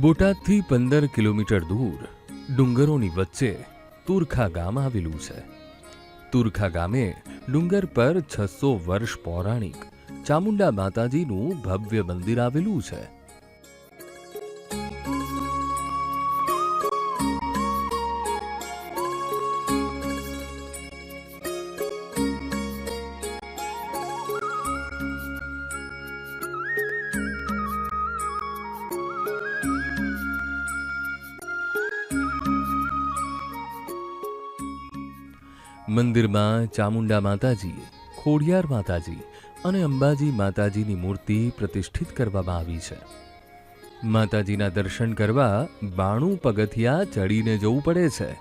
બોટાદથી પંદર કિલોમીટર દૂર ડુંગરોની વચ્ચે તુરખા ગામ આવેલું છે. તુરખા ગામે ડુંગર પર છસો વર્ષ પૌરાણિક ચામુંડા માતાજીનું ભવ્ય મંદિર આવેલું છે. મંદિરમાં ચામુંડા માતાજી, ખોડિયાર માતાજી અને અંબાજી માતાજીની મૂર્તિ પ્રતિષ્ઠિત કરવામાં આવી છે. માતાજીના દર્શન કરવા બાણું પગથિયા ચડીને જવું પડે છે.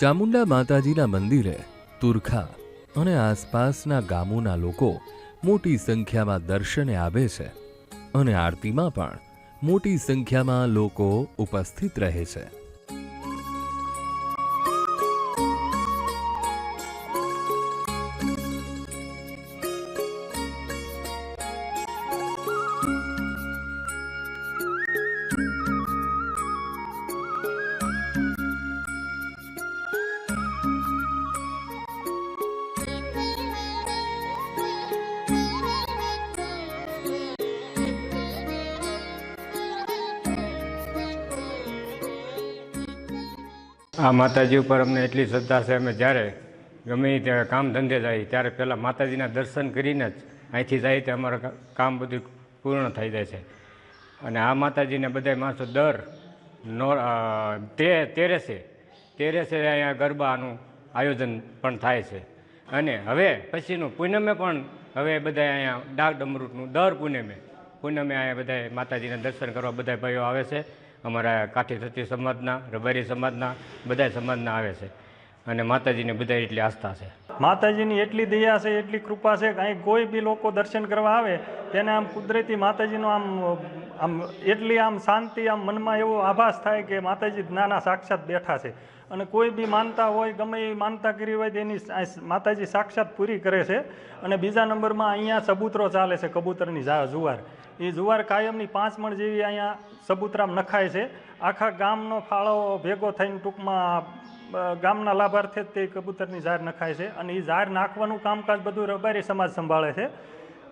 ચામુંડા માતાજીના મંદિરે તુરખા અને આસપાસના ગામોના લોકો મોટી સંખ્યામાં દર્શને આવે છે અને આરતીમાં પણ મોટી સંખ્યામાં લોકો ઉપસ્થિત રહે છે. આ માતાજી ઉપર અમને એટલી શ્રદ્ધા છે, અમે જ્યારે ગમે ત્યાં કામ ધંધે જાય, ત્યારે પહેલાં માતાજીના દર્શન કરીને જ અહીંથી જાય તે અમારું કામ બધું પૂર્ણ થઈ જાય છે. અને આ માતાજીને બધા માણસો દર નો તેરસે તેરસે અહીંયા ગરબાનું આયોજન પણ થાય છે. અને હવે પછીનું પૂનમે પણ હવે બધા અહીંયા ડાક ડમરૂટનું દર પૂનમે પૂનમે અહીંયા બધા માતાજીના દર્શન કરવા બધા ભાઈઓ આવે છે. અમારા કાઠી સતી સમાજના, રબારી સમાજના બધા સમાજના આવે છે. અને માતાજીને બધા એટલી આસ્થા છે. માતાજીની એટલી દયા છે, એટલી કૃપા છે કે અહીં કોઈ બી લોકો દર્શન કરવા આવે, તેને આમ કુદરતી માતાજીનો આમ આમ એટલી આમ શાંતિ, આમ મનમાં એવો આભાસ થાય કે માતાજી નાના સાક્ષાત બેઠા છે. અને કોઈ બી માનતા હોય, ગમે એ માનતા કરી હોય તેની માતાજી સાક્ષાત પૂરી કરે છે. અને બીજા નંબરમાં અહીંયા સબૂતરો ચાલે છે, કબૂતરની જુવાર. એ જુવાર કાયમની પાંચ મણ જેવી અહીંયા સબુતરામ નખાય છે. આખા ગામનો ફાળો ભેગો થઈને ટૂંકમાં ગામના લાભાર્થે તે કબૂતરની ઝાર નખાય છે અને એ ઝાર નાખવાનું કામકાજ બધું રબારી સમાજ સંભાળે છે.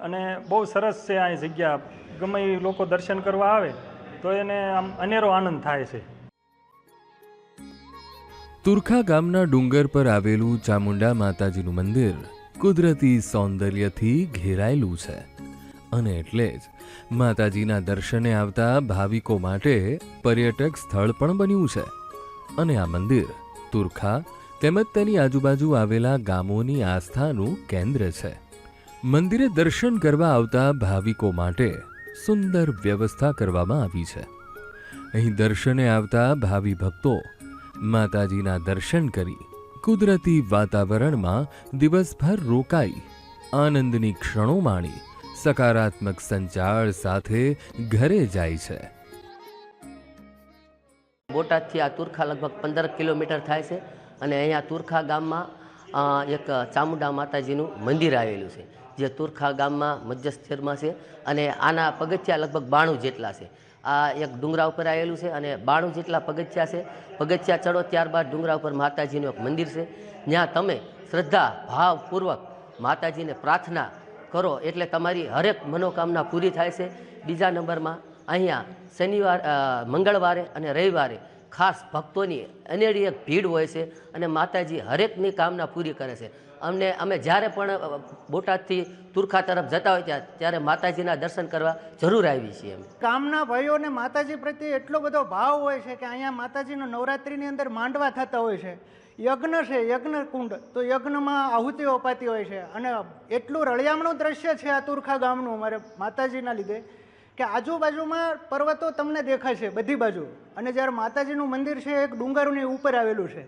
અને બહુ સરસ છે આ જગ્યા. ગમે એ લોકો દર્શન કરવા આવે, તો એને આમ અનેરો આનંદ થાય છે. તુરખા ગામના ડુંગર પર આવેલું ચામુંડા માતાજીનું મંદિર કુદરતી સૌંદર્યથી ઘેરાયેલું છે. અને એટલે જ માતાજીના દર્શને આવતા ભાવિકો માટે પર્યટક સ્થળ પણ બન્યું છે. અને આ મંદિર, તુરખા, તેમજ તેની આજુબાજુ આવેલા ગામોની આસ્થાનું કેન્દ્ર છે. મંદિરે દર્શન કરવા આવતા ભાવિકો માટે સુંદર વ્યવસ્થા કરવામાં આવી છે. અહીં દર્શને આવતા ભાવિ ભક્તો માતાજીના દર્શન કરી કુદરતી વાતાવરણમાં દિવસભર રોકાઈ, આનંદની ક્ષણો માણી સકારાત્મક સંચાર સાથે ઘરે જાય છે. બોટાદથી આ તુરખા લગભગ પંદર કિલોમીટર થાય છે અને અહીંયા તુરખા ગામમાં એક ચામુંડા માતાજીનું મંદિર આવેલું છે, જે તુરખા ગામમાં મધ્યસ્થરમાં છે અને આના પગથિયા લગભગ બાણું જેટલા છે. આ એક ડુંગરા ઉપર આવેલું છે અને બાણું જેટલા પગથિયા છે, પગથિયા ચડો ત્યારબાદ ડુંગરા ઉપર માતાજીનું એક મંદિર છે. જ્યાં તમે શ્રદ્ધા ભાવપૂર્વક માતાજીને પ્રાર્થના કરો એટલે તમારી હરેક મનોકામના પૂરી થાય છે. બીજા નંબરમાં અહીંયા શનિવાર મંગળવારે અને રવિવારે ખાસ ભક્તોની અનેરી એક ભીડ હોય છે અને માતાજી હરેકની કામના પૂરી કરે છે. અમને, અમે જ્યારે પણ બોટાદથી તુરખા તરફ જતા હોય ત્યાં, ત્યારે માતાજીના દર્શન કરવા જરૂર આવી છીએ અમે. કામના ભાઈઓને માતાજી પ્રત્યે એટલો બધો ભાવ હોય છે કે અહીંયા માતાજીનો નવરાત્રિની અંદર માંડવા થતા હોય છે. યજ્ઞ છે યજ્ઞ કુંડ તો યજ્ઞમાં આહુતિ અપાતી હોય છે. અને એટલું રળિયામણું દ્રશ્ય છે આ તુરખા ગામનું અમારે માતાજીના લીધે કે આજુબાજુમાં પર્વતો તમને દેખાય છે બધી બાજુ. અને જ્યારે માતાજીનું મંદિર છે, એક ડુંગરની ઉપર આવેલું છે.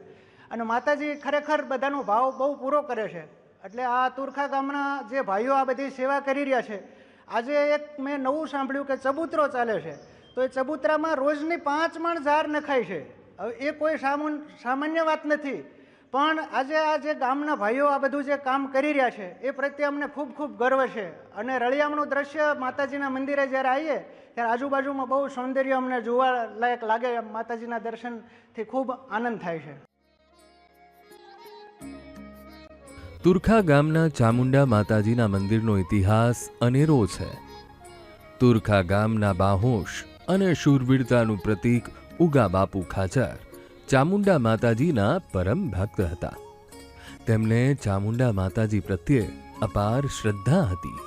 અને માતાજી ખરેખર બધાનો ભાવ બહુ પૂરો કરે છે. એટલે આ તુરખા ગામના જે ભાઈઓ આ બધી સેવા કરી રહ્યા છે, આજે એક મેં નવું સાંભળ્યું કે ચબૂતરો ચાલે છે. તો એ ચબૂતરામાં રોજની પાંચ માણ ઝાર નખાય છે. હવે એ કોઈ સામાન સામાન્ય વાત નથી. પણ આજે આ જે ગામના ભાઈઓ આ બધું જે કામ કરી રહ્યા છે, એ પ્રત્યે અમને ખૂબ ખૂબ ગર્વ છે. અને રળિયામણું દ્રશ્ય માતાજીના મંદિરે જ્યારે આવીએ, ત્યારે આજુબાજુમાં બહુ સૌંદર્ય અમને જોવા લાયક લાગે માતાજીના દર્શનથી ખૂબ આનંદ થાય છે. તુરખા ગામના ચામુંડા માતાજીના મંદિરનો ઇતિહાસ અનેરો છે. તુરખા ગામના બાહોશ અને શૂરવીરતાનું પ્રતીક ઉગા બાપુ ખાચર ચામુંડા માતાજીના પરમ ભક્ત હતા. તેમને ચામુંડા માતાજી પ્રત્યે અપાર શ્રદ્ધા હતી.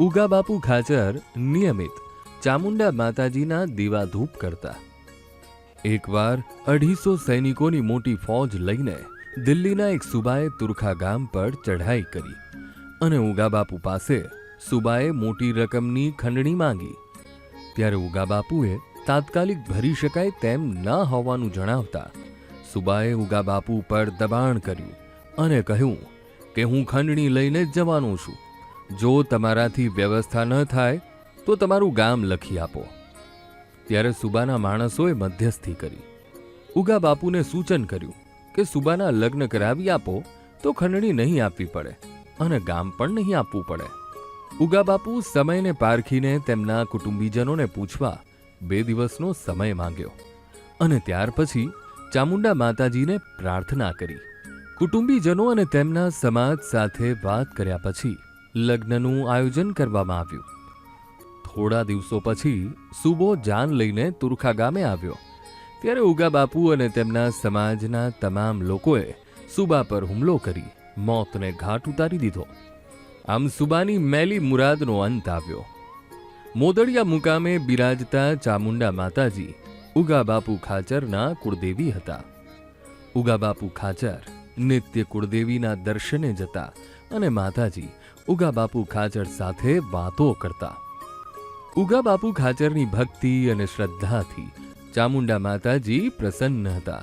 ઉગા બાપુ ખાચર નિયમિત ચામુંડા માતાજીના દીવાધૂપ કરતા. એકવાર અઢીસો સૈનિકોની મોટી ફૌજ લઈને દિલ્હીના એક સુબાએ તુરખા ગામ પર ચઢાઈ કરી અને ઉગાબાપુ પાસે સુબાએ મોટી રકમની ખંડણી માંગી. ત્યારે ઉગાબાપુએ તાત્કાલિક ભરી શકાય તેમ ન હોવાનું જણાવતા સુબાએ ઉગાબાપુ પર દબાણ કર્યું અને કહ્યું કે હું ખંડણી લઈને જવાનો છું. જો તમારાથી વ્યવસ્થા ન થાય, તો તમારું ગામ લખી આપો. ત્યારે સુબાના માણસોએ મધ્યસ્થી કરી. ઉગા બાપુને સૂચન કર્યું કે સુબાના લગ્ન કરાવી આપો, તો ખંડણી નહીં આપવી પડે અને ગામ પણ નહીં આપવું પડે. ઉગા બાપુ સમયને પારખીને તેમના કુટુંબીજનોને પૂછવા બે દિવસનો સમય માંગ્યો અને ત્યાર પછી ચામુંડા માતાજીને પ્રાર્થના કરી. કુટુંબીજનો અને તેમના સમાજ સાથે વાત કર્યા પછી લગ્નનું આયોજન કરવામાં આવ્યું. થોડા દિવસો પછી સુબો જાન લઈને તુરખા ગામે આવ્યો. ત્યારે ઉગા બાપુ અને તેમના સમાજના તમામ લોકોએ સુબા પર હુમલો કરી મોતને ઘાટ ઉતારી દીધો. આમ સુબાની મેલી મુરાદનો અંત આવ્યો. મોદડિયા મુકામે બિરાજતા ચામુંડા માતાજી, ઉગા બાપુ ખાચરના કુળદેવી હતા. ઉગા બાપુ ખાચર નિત્ય કુળદેવીના દર્શને જતા અને માતાજી, ઉગા બાપુ ખાચર સાથે વાતો કરતા. ઉગાબાપુ ખાચરની ભક્તિ અને શ્રદ્ધાથી ચામુંડા માતાજી પ્રસન્ન હતા.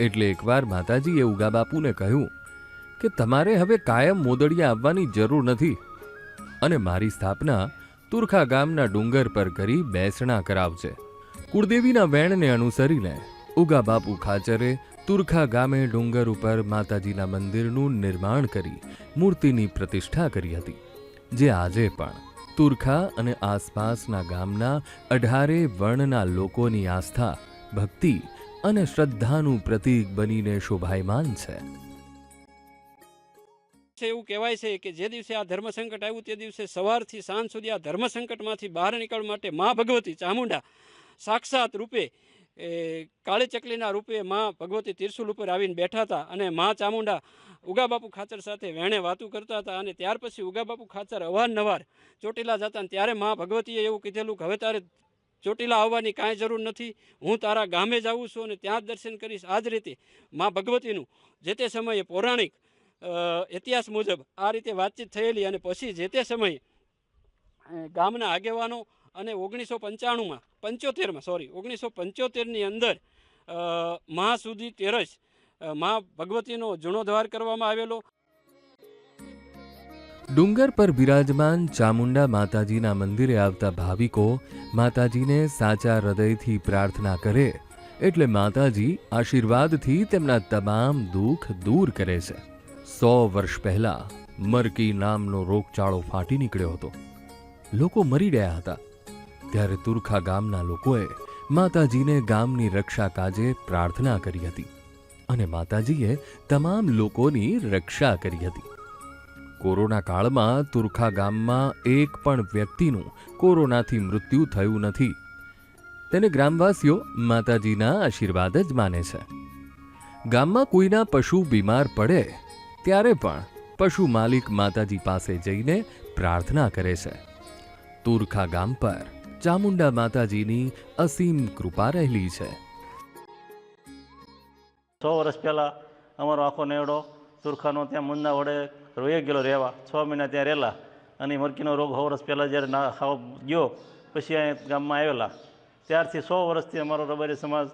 એટલે એકવાર માતાજીએ ઉગા બાપુને કહ્યું કે, તમારે હવે કાયમ મોદડિયા આવવાની જરૂર નથી અને મારી સ્થાપના તુરખા ગામના ડુંગર પર કરી બેસણા કરાવજે. કુળદેવીના વેણને અનુસરીને ઉગા બાપુ ખાચરે તુરખા ગામે ડુંગર ઉપર માતાજીના મંદિરનું નિર્માણ કરી મૂર્તિની પ્રતિષ્ઠા કરી હતી. જે આજે પણ તુરખા અને આસપાસના ગામના અઢારે વર્ણના લોકોની આસ્થા, ભક્તિ અને શ્રદ્ધાનું પ્રતીક બનીને શોભાયમાન છે. છે એવું કહેવાય છે કે જે દિવસે આ ધર્મ સંકટ આવ્યું તે દિવસે સવારથી સાંજ સુધી આ ધર્મ સંકટમાંથી બહાર નીકળવા માટે મા ભગવતી ચામુંડા સાક્ષાત રૂપે, એ, કાળી ચકલીના રૂપે મા ભગવતી તિરસુલ ઉપર આવીને બેઠા હતા અને મા ચામુંડા ઉગાબાપુ ખાચર સાથે વેણે વાતું કરતા હતા અને ત્યાર પછી ઉગાબાપુ ખાચર અવારનવાર ચોટીલા જતા અને ત્યારે મા ભગવતીએ એવું કીધેલું કે હવે તારે ચોટીલા આવવાની કાંઈ જરૂર નથી, હું તારા ગામે જ આવું છું અને ત્યાં જ દર્શન કરીશ. આ જ રીતે મા ભગવતીનું જે તે સમયે પૌરાણિક ઇતિહાસ મુજબ આ રીતે વાતચીત થયેલી અને પછી જે તે સમયે ગામના આગેવાનો અને ઓગણીસો પંચાણુંમાં પંચોતેરમાં સોરી ઓગણીસો પંચોતેરની અંદર અ, મહા સુધી તેરસ મા ભગવતીનો જીર્ણોદ્ધાર કરવામાં આવેલો. ડુંગર પર બિરાજમાન ચામુંડા માતાજીના મંદિરે આવતા ભાવિકો માતાજીને સાચા હૃદયથી પ્રાર્થના કરે એટલે માતાજી આશીર્વાદથી તેમના તમામ દુઃખ દૂર કરે છે. સો વર્ષ પહેલા મરકી નામનો રોગચાળો ફાટી નીકળ્યો હતો. લોકો મરી ગયા હતા. ત્યારે તુરખા ગામના લોકોએ માતાજીને ગામની રક્ષા કાજે પ્રાર્થના કરી હતી અને માતાજીએ તમામ લોકોની રક્ષા કરી હતી. કોરોના કાળમાં તુરખા ગામમાં એક પણ વ્યક્તિનું કોરોનાથી મૃત્યુ થયું નથી. તેને ગ્રામવાસીઓ માતાજીના આશીર્વાદ જ માને છે. ગામમાં કોઈના પશુ બીમાર પડે ત્યારે પણ પશુ માલિક માતાજી પાસે જઈને પ્રાર્થના કરે છે. તુરખા ગામ પર ચામુંડા માતાજીની અસીમ કૃપા રહેલી છે. છ વર્ષ પહેલાં અમારો આખો નેવડો તુરખાનો ત્યાં મુંદા વડે રોઈ ગયેલો રહેવા. છ મહિના ત્યાં રહેલા અને મરકીનો રોગ સો વર્ષ પહેલાં જ્યારે ના ખાવ ગયો, પછી અહીંયા ગામમાં આવેલા. ત્યારથી સો વર્ષથી અમારો રબારી સમાજ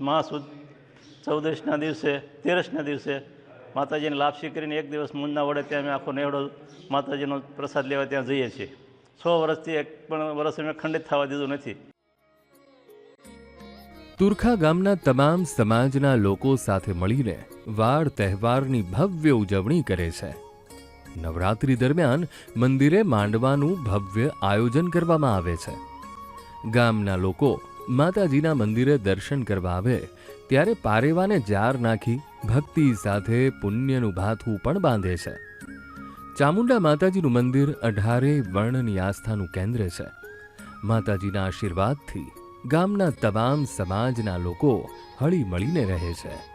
મહાસુદ ચૌદશના દિવસે, તેરસના દિવસે માતાજીને લાપસી કરીને એક દિવસ મૂંદના વડે ત્યાં અમે આખો નેવડો માતાજીનો પ્રસાદ લેવા ત્યાં જઈએ છીએ. સો વર્ષથી એક પણ વર્ષ અમે ખંડિત થવા દીધું નથી. તુરખા ગામના તમામ સમાજના લોકો સાથે મળીને વાર તહેવારની ભવ્ય ઉજવણી કરે છે. નવરાત્રી દરમિયાન મંદિરે માંડવાનું ભવ્ય આયોજન કરવામાં આવે છે. ગામના લોકો માતાજીના મંદિરે દર્શન કરવા આવે ત્યારે પારેવાને જાર નાખી ભક્તિ સાથે પુણ્યનું ભાથું પણ બાંધે છે. ચામુંડા માતાજીનું મંદિર અઢારે વર્ણની આસ્થાનું કેન્દ્ર છે. માતાજીના આશીર્વાદથી ગામના તમામ સમાજના લોકો હળી મળીને રહે છે.